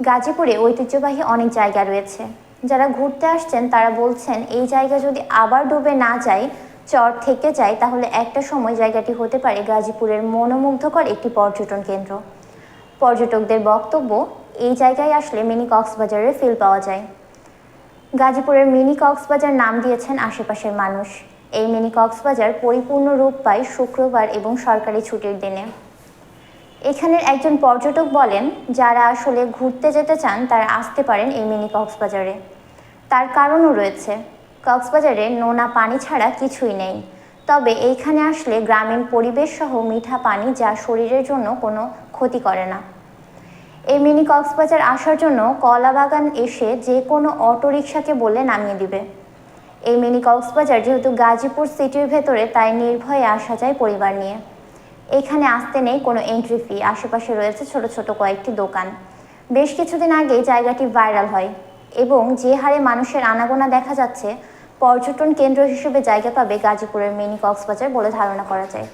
গাজীপুরে ঐতিহ্যবাহী অনেক জায়গা রয়েছে। যারা ঘুরতে আসছেন, তারা বলছেন, এই জায়গা যদি আবার ডুবে না যায়, চর থেকে যায়, তাহলে একটা সময় জায়গাটি হতে পারে গাজীপুরের মনোমুগ্ধকর একটি পর্যটন কেন্দ্র। পর্যটকদের বক্তব্য, এই জায়গায় আসলে মিনি কক্সবাজারের ফিল পাওয়া যায়। গাজীপুরের মিনি কক্সবাজার নাম দিয়েছেন আশেপাশের মানুষ। এই মিনি কক্সবাজার পরিপূর্ণ রূপ পায় শুক্রবার এবং সরকারি ছুটির দিনে। এখানের একজন পর্যটক বলেন, যারা আসলে ঘুরতে যেতে চান, তারা আসতে পারেন এই মিনি কক্সবাজারে। তার কারণও রয়েছে। কক্সবাজারে নোনা পানি ছাড়া কিছুই নেই। তবে এইখানে আসলে গ্রামীণ পরিবেশ সহ মিঠা পানি যা শরীরের জন্য কোনো ক্ষতি করে না। এই মিনি কক্সবাজার আসার জন্য কলাবাগান এসে যে কোনো অটোরিকশাকে বলে নামিয়ে দিবে। এই মিনি কক্সবাজার যেহেতু গাজীপুর সিটির ভেতরে, তাই নির্ভয়ে আসা যায় পরিবার নিয়ে। এখানে আসতে নেই কোনো এন্ট্রি ফি আশেপাশে রয়েছে ছোট ছোট কয়েকটি দোকান। বেশ কিছুদিন আগে জায়গাটি ভাইরাল হয় এবং যে হারে মানুষের আনাগোনা দেখা যাচ্ছে, পর্যটন কেন্দ্র হিসেবে জায়গা পাবে গাজীপুরের মিনি কক্সবাজার বলে ধারণা করা যায়।